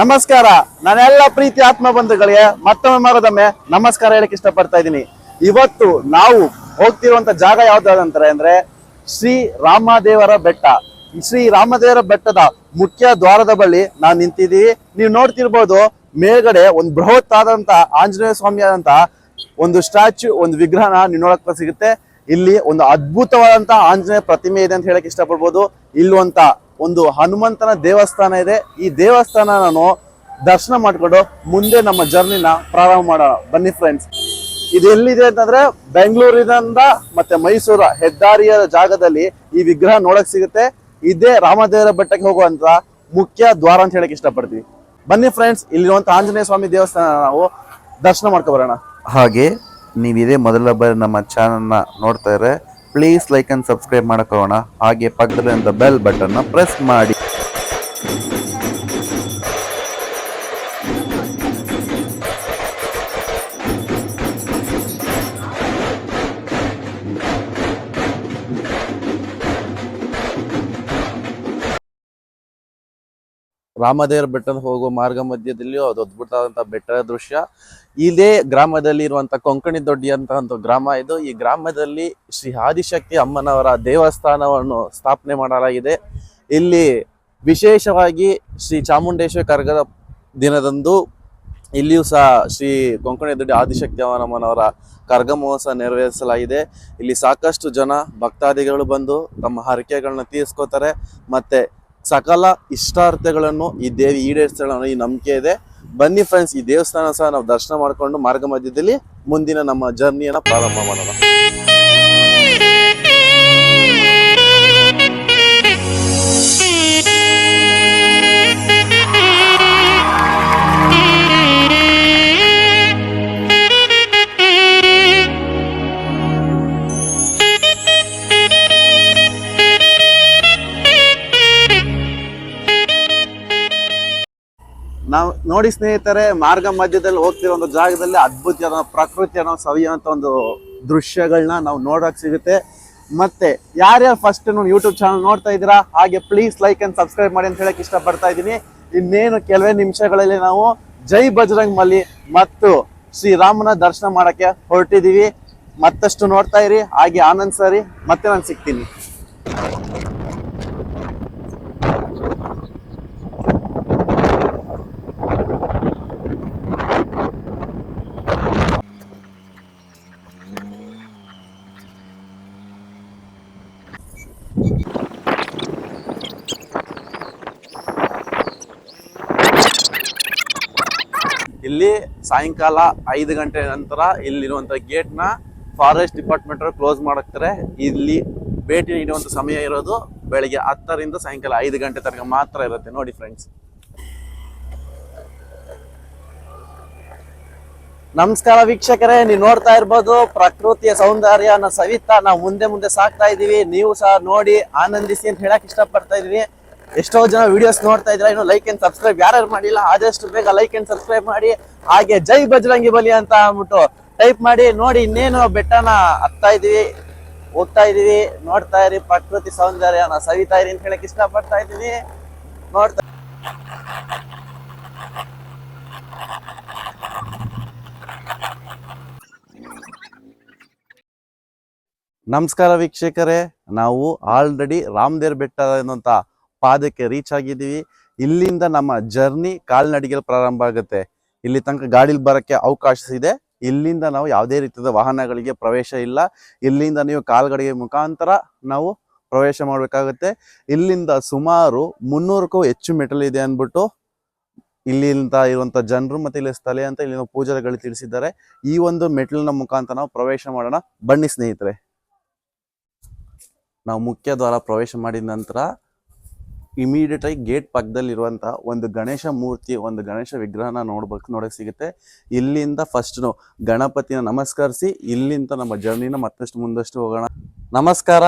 ನಮಸ್ಕಾರ. ನನ್ನೆಲ್ಲ ಪ್ರೀತಿ ಆತ್ಮ ಬಂಧುಗಳಿಗೆ ಮತ್ತೊಮ್ಮೆ ಮರದೊಮ್ಮೆ ನಮಸ್ಕಾರ ಹೇಳಕ್ ಇಷ್ಟಪಡ್ತಾ ಇದ್ದೀನಿ. ಇವತ್ತು ನಾವು ಹೋಗ್ತಿರುವಂತ ಜಾಗ ಯಾವ್ದಾದಂತಾರೆ ಅಂದ್ರೆ ಶ್ರೀ ರಾಮದೇವರ ಬೆಟ್ಟ. ಶ್ರೀ ರಾಮದೇವರ ಬೆಟ್ಟದ ಮುಖ್ಯ ದ್ವಾರದ ಬಳಿ ನಾವು ನಿಂತಿದ್ದೀವಿ. ನೀವು ನೋಡ್ತಿರ್ಬೋದು ಮೇಲ್ಗಡೆ ಒಂದು ಬೃಹತ್ ಆದಂತ ಆಂಜನೇಯ ಸ್ವಾಮಿ ಆದಂತ ಒಂದು ಸ್ಟ್ಯಾಚ್ಯೂ, ಒಂದು ವಿಗ್ರಹನ ನೀವು ನೋಡಕ್ ಸಿಗುತ್ತೆ. ಇಲ್ಲಿ ಒಂದು ಅದ್ಭುತವಾದಂತ ಆಂಜನೇಯ ಪ್ರತಿಮೆ ಇದೆ ಅಂತ ಹೇಳಕ್ ಇಷ್ಟಪಡ್ಬೋದು. ಇಲ್ಲುವಂತ ಒಂದು ಹನುಮಂತನ ದೇವಸ್ಥಾನ ಇದೆ. ಈ ದೇವಸ್ಥಾನ ನಾನು ದರ್ಶನ ಮಾಡ್ಕೊಂಡು ಮುಂದೆ ನಮ್ಮ ಜರ್ನಿನ ಪ್ರಾರಂಭ ಮಾಡೋಣ. ಬನ್ನಿ ಫ್ರೆಂಡ್ಸ್ ಇದು ಎಲ್ಲಿದೆ ಅಂತಂದ್ರೆ ಬೆಂಗಳೂರಿನಿಂದ ಮತ್ತೆ ಮೈಸೂರ ಹೆದ್ದಾರಿಯ ಜಾಗದಲ್ಲಿ ಈ ವಿಗ್ರಹ ನೋಡಕ್ ಸಿಗುತ್ತೆ. ಇದೇ ರಾಮದೇವರ ಬೆಟ್ಟಕ್ಕೆ ಹೋಗುವಂತ ಮುಖ್ಯ ದ್ವಾರ ಅಂತ ಹೇಳಕ್ ಇಷ್ಟಪಡ್ತೀವಿ ಬನ್ನಿ ಫ್ರೆಂಡ್ಸ್ ಇಲ್ಲಿರುವಂತ ಆಂಜನೇಯ ಸ್ವಾಮಿ ದೇವಸ್ಥಾನ ನಾವು ದರ್ಶನ ಮಾಡ್ಕೊ ಬರೋಣ. ಹಾಗೆ ನೀವು ಇದೇ ಮೊದಲ ಬಾರಿ ನಮ್ಮ ಚಾನಲ್ನ ನೋಡ್ತಾ ಇದ್ರೆ ಪ್ಲೀಸ್ ಲೈಕ್ ಅಂಡ್ ಸಬ್ಸ್ಕ್ರೈಬ್ ಮಾಡಕೋಣ ಹಾಗೆ ಪಕ್ಕದಲ್ಲಿ ಬೆಲ್ ಬಟನ್ನ ಪ್ರೆಸ್ ಮಾಡಿ. ರಾಮದೇವರ ಬೆಟ್ಟದ ಹೋಗುವ ಮಾರ್ಗ ಮಧ್ಯದಲ್ಲಿಯೂ ಅದು ಅದ್ಭುತವಾದಂಥ ಬೆಟ್ಟದ ದೃಶ್ಯ. ಇದೇ ಗ್ರಾಮದಲ್ಲಿ ಇರುವಂತ ಕೊಂಕಣಿ ದೊಡ್ಡಿ ಅಂತ ಒಂದು ಗ್ರಾಮ ಇದು. ಈ ಗ್ರಾಮದಲ್ಲಿ ಶ್ರೀ ಆದಿಶಕ್ತಿ ಅಮ್ಮನವರ ದೇವಸ್ಥಾನವನ್ನು ಸ್ಥಾಪನೆ ಮಾಡಲಾಗಿದೆ. ಇಲ್ಲಿ ವಿಶೇಷವಾಗಿ ಶ್ರೀ ಚಾಮುಂಡೇಶ್ವರಿ ಕರ್ಗದ ದಿನದಂದು ಇಲ್ಲಿಯೂ ಸಹ ಶ್ರೀ ಕೊಂಕಣಿ ದೊಡ್ಡಿ ಆದಿಶಕ್ತಿ ಅಮ್ಮನವರ ಕರ್ಗ ಮಹೋತ್ಸವ ನೆರವೇರಿಸಲಾಗಿದೆ. ಇಲ್ಲಿ ಸಾಕಷ್ಟು ಜನ ಭಕ್ತಾದಿಗಳು ಬಂದು ತಮ್ಮ ಹರಕೆಗಳನ್ನ ತೀರಿಸ್ಕೋತಾರೆ ಮತ್ತೆ ಸಕಲ ಇಷ್ಟಾರ್ಥಗಳನ್ನು ಈ ದೇವಿ ಈಡೇರಿಸ್ತಾಳೆ ಅನ್ನೋ ಈ ನಂಬಿಕೆ ಇದೆ. ಬನ್ನಿ ಫ್ರೆಂಡ್ಸ್ ಈ ದೇವಸ್ಥಾನ ಸಹ ನಾವು ದರ್ಶನ ಮಾಡಿಕೊಂಡು ಮಾರ್ಗ ಮಧ್ಯದಲ್ಲಿ ಮುಂದಿನ ನಮ್ಮ ಜರ್ನಿಯನ್ನು ಪ್ರಾರಂಭ ಮಾಡೋಣ. ನೋಡಿ ಸ್ನೇಹಿತರೆ, ಮಾರ್ಗ ಮಧ್ಯದಲ್ಲಿ ಹೋಗ್ತಿರೋ ಒಂದು ಜಾಗದಲ್ಲಿ ಅದ್ಭುತ ಪ್ರಕೃತಿಯನ್ನು, ಸವಿಯುವಂತ ಒಂದು ದೃಶ್ಯಗಳನ್ನ ನಾವು ನೋಡೋಕೆ ಸಿಗುತ್ತೆ. ಮತ್ತೆ, ಯಾರ್ಯಾರು ಫಸ್ಟ್ ಯೂಟ್ಯೂಬ್ ಚಾನಲ್ ನೋಡ್ತಾ ಇದ್ದೀರಾ, ಹಾಗೆ ಪ್ಲೀಸ್ ಲೈಕ್ ಅಂಡ್ ಸಬ್ಸ್ಕ್ರೈಬ್ ಮಾಡಿ ಅಂತ ಹೇಳಕ್ ಇಷ್ಟಪಡ್ತಾ ಇದ್ದೀನಿ. ಇನ್ನೇನು ಕೆಲವೇ ನಿಮಿಷಗಳಲ್ಲಿ ನಾವು ಜೈ ಬಜರಂಗ್ ಮಲ್ಲಿ ಮತ್ತು ಶ್ರೀರಾಮನ ದರ್ಶನ ಮಾಡಕ್ಕೆ ಹೊರಟಿದೀವಿ ಮತ್ತಷ್ಟು ನೋಡ್ತಾ ಇರಿ, ಹಾಗೆ ಆನಂದ್ ಸರಿ, ಮತ್ತೆ ನಾನು ಸಿಗ್ತೀನಿ ಇಲ್ಲಿ ಸಾಯಂಕಾಲ ಐದು ಗಂಟೆ ನಂತರ ಇಲ್ಲಿರುವಂತ ಗೇಟ್ನ ಫಾರೆಸ್ಟ್ ಡಿಪಾರ್ಟ್ಮೆಂಟ್ ಕ್ಲೋಸ್ ಮಾಡಕ್ತಾರೆ ಇಲ್ಲಿ ಭೇಟಿ ನೀಡುವಂಥ ಸಮಯ ಇರೋದು ಬೆಳಿಗ್ಗೆ ಹತ್ತರಿಂದ ಸಾಯಂಕಾಲ ಐದು ಗಂಟೆ ತನಕ ಮಾತ್ರ ಇರುತ್ತೆ ನೋಡಿ ಫ್ರೆಂಡ್ಸ್ ನಮಸ್ಕಾರ ವೀಕ್ಷಕರೇ, ನೀವು ನೋಡ್ತಾ ಇರ್ಬೋದು ಪ್ರಕೃತಿಯ ಸೌಂದರ್ಯನ ಸವಿತಾ ನಾವು ಮುಂದೆ ಮುಂದೆ ಸಾಕ್ತಾ ಇದೀವಿ ನೀವು ಸಹ ನೋಡಿ ಆನಂದಿಸಿ ಅಂತ ಹೇಳಕ್ ಇಷ್ಟಪಡ್ತಾ ಇದೀವಿ ಎಷ್ಟೋ ಜನ ವಿಡಿಯೋಸ್ ನೋಡ್ತಾ ಇದ್ರೆ ಇನ್ನು ಲೈಕ್ ಅಂಡ್ ಸಬ್ಸ್ಕ್ರೈಬ್ ಯಾರ್ಯಾರು ಮಾಡಿಲ್ಲ, ಆದಷ್ಟು ಬೇಗ ಲೈಕ್ ಅಂಡ್ ಸಬ್ಸ್ಕ್ರೈಬ್ ಮಾಡಿ. ಹಾಗೆ ಜೈ ಬಜರಂಗಿ ಬಲಿ ಅಂತ ಅಂದ್ಬಿಟ್ಟು ಟೈಪ್ ಮಾಡಿ, ನೋಡಿ ಇನ್ನೇನು ಬೆಟ್ಟನ ಹತ್ತಾ ಇದೀವಿ ಹೋಗ್ತಾ ಇದೀವಿ ನೋಡ್ತಾ ಇರಿ ಪ್ರಕೃತಿ ಸೌಂದರ್ಯನ ಸವಿತಾ ಇರಿ ಅಂತ ಹೇಳಕ್ ಇಷ್ಟಪಡ್ತಾ ಇದೀವಿ ನೋಡ್ತಾ ನಮಸ್ಕಾರ ವೀಕ್ಷಕರೇ, ನಾವು ಆಲ್ರೆಡಿ ರಾಮದೇರ್ ಬೆಟ್ಟ ಅನ್ನುವಂತ ಪಾದಕ್ಕೆ ರೀಚ್ ಆಗಿದ್ದೀವಿ. ಇಲ್ಲಿಂದ ನಮ್ಮ ಜರ್ನಿ ಕಾಲ್ನಡಿಗೆಯಲ್ಲಿ ಪ್ರಾರಂಭ ಆಗುತ್ತೆ. ಇಲ್ಲಿ ತನಕ ಗಾಡಿಲಿ ಬರೋಕ್ಕೆ ಅವಕಾಶ ಇದೆ. ಇಲ್ಲಿಂದ ನಾವು ಯಾವುದೇ ರೀತಿಯ ವಾಹನಗಳಿಗೆ ಪ್ರವೇಶ ಇಲ್ಲ. ಇಲ್ಲಿಂದ ನೀವು ಕಾಲ್ಗಡಿಗೆ ಮುಖಾಂತರ ನಾವು ಪ್ರವೇಶ ಮಾಡಬೇಕಾಗುತ್ತೆ. ಇಲ್ಲಿಂದ ಸುಮಾರು ಮುನ್ನೂರಕ್ಕೂ ಹೆಚ್ಚು ಮೆಟಲ್ ಇದೆ ಅಂದ್ಬಿಟ್ಟು ಇಲ್ಲಿಂದ ಇರುವಂತ ಜನರು ಮತ್ತೆ ಇಲ್ಲಿ ಸ್ಥಳೀಯ ಅಂತ ಇಲ್ಲಿನ ಪೂಜಾರಿಗಳು ತಿಳಿಸಿದ್ದಾರೆ. ಈ ಒಂದು ಮೆಟ್ಲಿನ ಮುಖಾಂತರ ನಾವು ಪ್ರವೇಶ ಮಾಡೋಣ. ಬನ್ನಿ ಸ್ನೇಹಿತರೆ. ನಾವು ಮುಖ್ಯ ದ್ವಾರ ಪ್ರವೇಶ ಮಾಡಿದ ನಂತರ ಇಮಿಡಿಯೇಟ್ ಆಗಿ ಗೇಟ್ ಪಕ್ಕದಲ್ಲಿರುವಂತ ಒಂದು ಗಣೇಶ ಮೂರ್ತಿ, ಒಂದು ಗಣೇಶ ವಿಗ್ರಹನ ನೋಡ್ಬೇಕು, ನೋಡಕ್ ಸಿಗುತ್ತೆ. ಇಲ್ಲಿಂದ ಫಸ್ಟ್ ಗಣಪತಿನ ನಮಸ್ಕರಿಸಿ, ಇಲ್ಲಿಂದ ನಮ್ಮ ಜರ್ನಿನ ಮತ್ತಷ್ಟು ಮುಂದಷ್ಟು ಹೋಗೋಣ. ನಮಸ್ಕಾರ,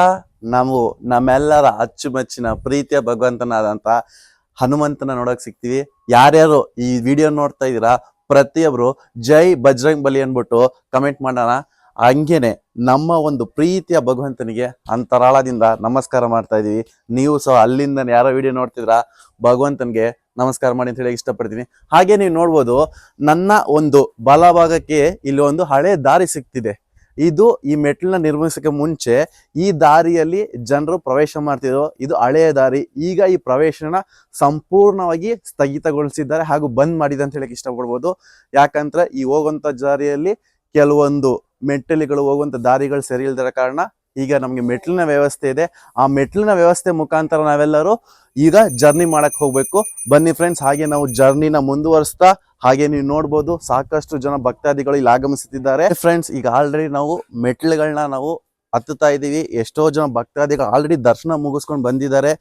ನಾವು ನಮ್ಮೆಲ್ಲರ ಅಚ್ಚುಮೆಚ್ಚಿನ ಪ್ರೀತಿಯ ಭಗವಂತನಾದಂತ ಹನುಮಂತನ ನೋಡಕ್ ಸಿಗ್ತೀವಿ. ಯಾರ್ಯಾರು ಈ ವಿಡಿಯೋ ನೋಡ್ತಾ ಇದ್ದೀರಾ, ಪ್ರತಿಯೊಬ್ರು ಜೈ ಬಜರಂಗ್ ಬಲಿ ಅನ್ಬಿಟ್ಟು ಕಮೆಂಟ್ ಮಾಡೋಣ. ಹಂಗೇನೆ ನಮ್ಮ ಒಂದು ಪ್ರೀತಿಯ ಭಗವಂತನಿಗೆ ಅಂತರಾಳದಿಂದ ನಮಸ್ಕಾರ ಮಾಡ್ತಾ ಇದೀವಿ. ನೀವು ಸಹ ಅಲ್ಲಿಂದ ಯಾರೋ ವಿಡಿಯೋ ನೋಡ್ತಿದ್ರ, ಭಗವಂತನಿಗೆ ನಮಸ್ಕಾರ ಮಾಡಿ ಅಂತ ಹೇಳಿ ಇಷ್ಟಪಡ್ತೀನಿ. ಹಾಗೆ ನೀವು ನೋಡ್ಬೋದು, ನನ್ನ ಒಂದು ಬಲಭಾಗಕ್ಕೆ ಇಲ್ಲಿ ಒಂದು ಹಳೆ ದಾರಿ ಸಿಗ್ತಿದೆ ಇದು ಈ ಮೆಟ್ಲನ್ನ ನಿರ್ಮಿಸಕ್ಕೆ ಮುಂಚೆ ಈ ದಾರಿಯಲ್ಲಿ ಜನರು ಪ್ರವೇಶ ಮಾಡ್ತಿದ್ರು. ಇದು ಹಳೆಯ ದಾರಿ. ಈಗ ಈ ಪ್ರವೇಶನ ಸಂಪೂರ್ಣವಾಗಿ ಸ್ಥಗಿತಗೊಳಿಸಿದ್ದಾರೆ ಹಾಗೂ ಬಂದ್ ಮಾಡಿದೆ ಅಂತ ಹೇಳಕ್ ಇಷ್ಟಪಡ್ಬೋದು. ಯಾಕಂದ್ರೆ ಈ ಹೋಗುವಂತ ದಾರಿಯಲ್ಲಿ ಕೆಲವೊಂದು ಮೆಟ್ಟಲಿಗಳು ಹೋಗುವಂಥ ದಾರಿಗಳು ಸರಿ ಇಲ್ದಿರೋ ಕಾರಣ ಈಗ ನಮಗೆ ಮೆಟ್ಲಿನ ವ್ಯವಸ್ಥೆ ಇದೆ. ಆ ಮೆಟ್ಲಿನ ವ್ಯವಸ್ಥೆ ಮುಖಾಂತರ ನಾವೆಲ್ಲರೂ ಈಗ ಜರ್ನಿ ಮಾಡಕ್ಕೆ ಹೋಗ್ಬೇಕು. ಬನ್ನಿ ಫ್ರೆಂಡ್ಸ್ ಹಾಗೆ ನಾವು ಜರ್ನಿನ ಮುಂದುವರಿಸ್ತಾ, ಹಾಗೆ ನೀವು ನೋಡ್ಬೋದು ಸಾಕಷ್ಟು ಜನ ಭಕ್ತಾದಿಗಳು ಇಲ್ಲಿ ಆಗಮಿಸುತ್ತಿದ್ದಾರೆ. ಫ್ರೆಂಡ್ಸ್ ಈಗ ಆಲ್ರೆಡಿ ನಾವು ಮೆಟ್ಲುಗಳನ್ನ ನಾವು ಹತ್ತುತ್ತಾ ಇದ್ದೀವಿ. ಎಷ್ಟೋ ಜನ ಭಕ್ತಾದಿಗಳು ಆಲ್ರೆಡಿ ದರ್ಶನ ಮುಗಿಸ್ಕೊಂಡು ಬಂದಿದ್ದಾರೆ.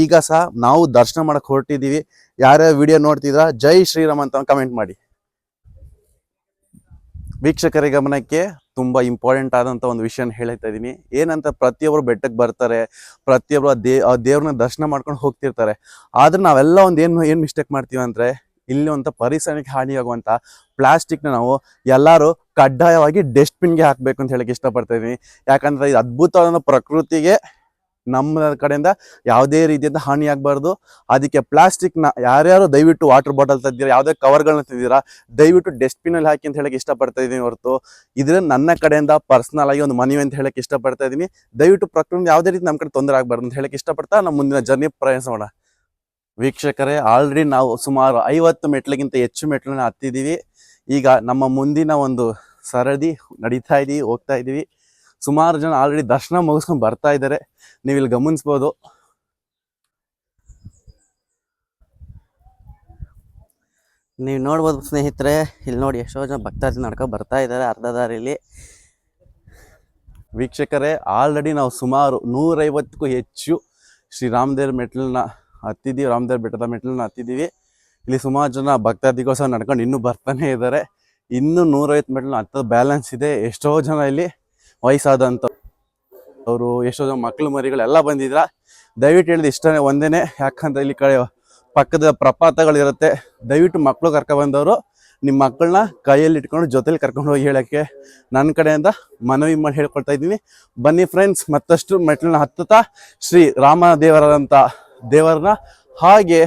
ಈಗ ಸಹ ನಾವು ದರ್ಶನ ಮಾಡಕ್ಕೆ ಹೊರಟಿದ್ದೀವಿ. ಯಾರ್ಯಾರು ವಿಡಿಯೋ ನೋಡ್ತಿದ್ರ, ಜೈ ಶ್ರೀರಾಮ್ ಅಂತ ಕಮೆಂಟ್ ಮಾಡಿ. ವೀಕ್ಷಕರ ಗಮನಕ್ಕೆ ತುಂಬಾ ಇಂಪಾರ್ಟೆಂಟ್ ಆದಂತ ಒಂದು ವಿಷಯ ಹೇಳ್ತಾ ಇದ್ದೀನಿ ಏನಂತ ಪ್ರತಿಯೊಬ್ಬರು ಬೆಟ್ಟಕ್ಕೆ ಬರ್ತಾರೆ ಪ್ರತಿಯೊಬ್ಬರು ದೇ, ಆ ದೇವ್ರನ್ನ ದರ್ಶನ ಮಾಡ್ಕೊಂಡು ಹೋಗ್ತಿರ್ತಾರೆ. ಆದ್ರೆ ನಾವೆಲ್ಲ ಒಂದು ಏನು ಏನು ಮಿಸ್ಟೇಕ್ ಮಾಡ್ತೀವಿ ಅಂದ್ರೆ, ಇಲ್ಲಿ ಒಂದು ಪರಿಸರಕ್ಕೆ ಹಾನಿಯಾಗುವಂಥ ಪ್ಲಾಸ್ಟಿಕ್ನ ನಾವು ಎಲ್ಲರೂ ಕಡ್ಡಾಯವಾಗಿ ಡಸ್ಟ್ಬಿನ್ಗೆ ಹಾಕ್ಬೇಕು ಅಂತ ಹೇಳಕ್ಕೆ ಇಷ್ಟಪಡ್ತಾ ಇದೀನಿ. ಯಾಕಂದ್ರೆ ಇದು ಅದ್ಭುತವಾದ ಪ್ರಕೃತಿಗೆ ನಮ್ಮ ಕಡೆಯಿಂದ ಯಾವುದೇ ರೀತಿಯಿಂದ ಹಾನಿ ಆಗಬಾರ್ದು. ಅದಕ್ಕೆ ಪ್ಲಾಸ್ಟಿಕ್ನ ಯಾರ್ಯಾರು ದಯವಿಟ್ಟು ವಾಟರ್ ಬಾಟಲ್ ತಂದಿದ್ದೀರಾ ಯಾವುದೇ ಕವರ್ಗಳನ್ನ ತಂದಿದ್ದೀರಾ ದಯವಿಟ್ಟು ಡಸ್ಟ್ಬಿನಲ್ಲಿ ಹಾಕಿ ಅಂತ ಹೇಳಕ್ಕೆ ಇಷ್ಟಪಡ್ತಾ ಇದ್ದೀನಿ ಹೊರತು. ಇದ್ರೆ ನನ್ನ ಕಡೆಯಿಂದ ಪರ್ಸನಲ್ ಆಗಿ ಒಂದು ಮನವಿ ಅಂತ ಹೇಳಕ್ಕೆ ಇಷ್ಟಪಡ್ತಾ ಇದ್ದೀನಿ ದಯವಿಟ್ಟು ಪ್ರಕೃತಿ ಯಾವುದೇ ರೀತಿ ನಮ್ಮ ಕಡೆ ತೊಂದರೆ ಆಗಬಾರ್ದು ಅಂತ ಹೇಳಕ್ಕೆ ಇಷ್ಟಪಡ್ತಾ ನಮ್ಮ ಮುಂದಿನ ಜರ್ನಿ ಪ್ರಯಾಣಿಸೋಣ ವೀಕ್ಷಕರೇ ಆಲ್ರೆಡಿ ನಾವು ಸುಮಾರು ಐವತ್ತು ಮೆಟ್ಲಿಗಿಂತ ಹೆಚ್ಚು ಮೆಟ್ಲನ್ನ ಹತ್ತಿದ್ದೀವಿ ಈಗ ನಮ್ಮ ಮುಂದಿನ ಒಂದು ಸರದಿ ನಡೀತಾ ಇದ್ದೀವಿ ಹೋಗ್ತಾ ಇದೀವಿ. ಸುಮಾರು ಜನ ಆಲ್ರೆಡಿ ದರ್ಶನ ಮುಗಿಸ್ಕೊಂಡು ಬರ್ತಾ ಇದ್ದಾರೆ ನೀವು ಇಲ್ಲಿ ಗಮನಿಸ್ಬೋದು. ನೀವು ನೋಡ್ಬೋದು ಸ್ನೇಹಿತರೆ ಇಲ್ಲಿ ನೋಡಿ ಎಷ್ಟೋ ಜನ ಭಕ್ತಾದಿ ನಡ್ಕೊ ಬರ್ತಾ ಇದ್ದಾರೆ ಅರ್ಧ ದಾರಿಲಿ. ವೀಕ್ಷಕರೇ ಆಲ್ರೆಡಿ ನಾವು ಸುಮಾರು ನೂರೈವತ್ತಕ್ಕೂ ಹೆಚ್ಚು ಶ್ರೀ ರಾಮದೇವ್ರ ಮೆಟ್ಲನ್ನ ಹತ್ತಿದ್ದೀವಿ ರಾಮದೇವ್ರ ಬೆಟ್ಟದ ಮೆಟ್ಲನ್ನ ಹತ್ತಿದ್ದೀವಿ. ಇಲ್ಲಿ ಸುಮಾರು ಜನ ಭಕ್ತಾದಿಗೋಸ್ಕರ ನಡ್ಕೊಂಡು ಇನ್ನೂ ಬರ್ತಾನೆ ಇದ್ದಾರೆ ಇನ್ನೂ ನೂರೈವತ್ತು ಮೆಟ್ಲನ್ನ ಹತ್ತದ ಬ್ಯಾಲೆನ್ಸ್ ಇದೆ. ಎಷ್ಟೋ ಜನ ಇಲ್ಲಿ ವಯಸ್ಸಾದಂಥ ಅವರು ಎಷ್ಟೋ ಜನ ಮಕ್ಕಳು ಮರಿಗಳೆಲ್ಲ ಬಂದಿದ್ರ. ದಯವಿಟ್ಟು ಹೇಳಿದ ಇಷ್ಟನೇ ಒಂದೇನೆ, ಯಾಕಂದ್ರೆ ಇಲ್ಲಿ ಕಡೆ ಪಕ್ಕದ ಪ್ರಪಾತಗಳಿರುತ್ತೆ. ದಯವಿಟ್ಟು ಮಕ್ಕಳು ಕರ್ಕೊಬಂದವರು ನಿಮ್ಮ ಮಕ್ಕಳನ್ನ ಕೈಯಲ್ಲಿ ಇಟ್ಕೊಂಡು ಜೊತೆಲಿ ಕರ್ಕೊಂಡು ಹೋಗಿ ಹೇಳೋಕ್ಕೆ ನನ್ನ ಕಡೆಯಿಂದ ಮನವಿ ಮಾಡಿ ಹೇಳ್ಕೊಳ್ತಾ ಇದ್ದೀನಿ. ಬನ್ನಿ ಫ್ರೆಂಡ್ಸ್ ಮತ್ತಷ್ಟು ಮೆಟ್ಲನ್ನ ಹತ್ತುತ್ತಾ ಶ್ರೀ ರಾಮ ದೇವರಾದಂಥ ದೇವರನ್ನ, ಹಾಗೆ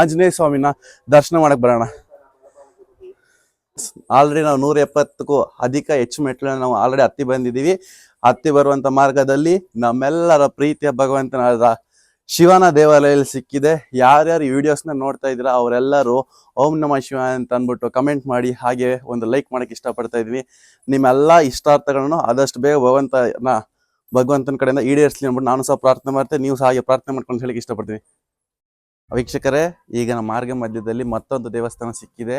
ಆಂಜನೇಯ ಸ್ವಾಮಿನ ದರ್ಶನ ಮಾಡಕ್ಕೆ ಬರೋಣ. ಆಲ್ರೆಡಿ ನಾವು ನೂರ ಎಪ್ಪತ್ತಕ್ಕೂ ಅಧಿಕ ಹೆಚ್ಚು ಮೆಟ್ಲನ್ನ ನಾವು ಆಲ್ರೆಡಿ ಹತ್ತಿ ಬಂದಿದ್ದೀವಿ. ಹತ್ತಿ ಬರುವಂತ ಮಾರ್ಗದಲ್ಲಿ ನಮ್ಮೆಲ್ಲರ ಪ್ರೀತಿಯ ಭಗವಂತನಾದ ಶಿವನ ದೇವಾಲಯದಲ್ಲಿ ಸಿಕ್ಕಿದೆ. ಯಾರ್ಯಾರು ಈ ವಿಡಿಯೋಸ್ನ ನೋಡ್ತಾ ಇದ್ದೀರಾ ಅವರೆಲ್ಲರೂ ಓಂ ನಮ ಶಿವ ಅಂತ ಅಂದ್ಬಿಟ್ಟು ಕಮೆಂಟ್ ಮಾಡಿ, ಹಾಗೆ ಒಂದು ಲೈಕ್ ಮಾಡಕ್ಕೆ ಇಷ್ಟಪಡ್ತಾ ಇದ್ವಿ ನಿಮ್ಮೆಲ್ಲ ಇಷ್ಟಾರ್ಥಗಳನ್ನು ಆದಷ್ಟು ಬೇಗ ಭಗವಂತನ ಭಗವಂತನ ಕಡೆಯಿಂದ ಈಡೇರಿಸಲಿ ಅಂದ್ಬಿಟ್ಟು ನಾನು ಸಹ ಪ್ರಾರ್ಥನೆ ಮಾಡ್ತೇನೆ, ನೀವು ಸಹ ಹಾಗೆ ಪ್ರಾರ್ಥನೆ ಮಾಡ್ಕೊಂಡು ಹೇಳಿಕ್ಕೆ ಇಷ್ಟಪಡ್ತೀನಿ ವೀಕ್ಷಕರೇ, ಈಗ ನಮ್ಮ ಮಾರ್ಗ ಮಧ್ಯದಲ್ಲಿ ಮತ್ತೊಂದು ದೇವಸ್ಥಾನ ಸಿಕ್ಕಿದೆ.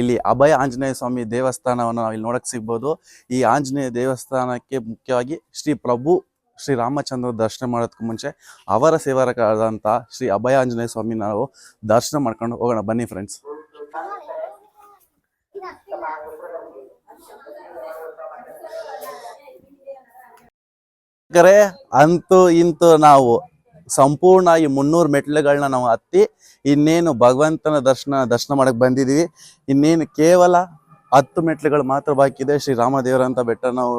ಇಲ್ಲಿ ಅಭಯ ಆಂಜನೇಯ ಸ್ವಾಮಿ ದೇವಸ್ಥಾನವನ್ನು ನಾವು ಇಲ್ಲಿ ನೋಡಕ್ ಸಿಗ್ಬೋದು. ಈ ಆಂಜನೇಯ ದೇವಸ್ಥಾನಕ್ಕೆ ಮುಖ್ಯವಾಗಿ ಶ್ರೀ ಪ್ರಭು ಶ್ರೀ ರಾಮಚಂದ್ರ ದರ್ಶನ ಮಾಡೋದಕ್ಕೂ ಮುಂಚೆ ಅವರ ಸೇವಕರಾದಂಥ ಶ್ರೀ ಅಭಯ ಆಂಜನೇಯ ಸ್ವಾಮಿ ನಾವು ದರ್ಶನ ಮಾಡ್ಕೊಂಡು ಹೋಗೋಣ. ಬನ್ನಿ ಫ್ರೆಂಡ್ಸ್ ಕರೆ, ಅಂತೂ ಇಂತೂ ನಾವು ಸಂಪೂರ್ಣ ಈ ಮುನ್ನೂರು ಮೆಟ್ಲುಗಳನ್ನ ನಾವು ಹತ್ತಿ ಇನ್ನೇನು ಭಗವಂತನ ದರ್ಶನ ದರ್ಶನ ಮಾಡಕ್ಕೆ ಬಂದಿದ್ದೀವಿ ಇನ್ನೇನು ಕೇವಲ ಹತ್ತು ಮೆಟ್ಲುಗಳು ಮಾತ್ರ ಬಾಕಿ ಇದೆ. ಶ್ರೀ ರಾಮದೇವರಂತ ಬೆಟ್ಟ ನಾವು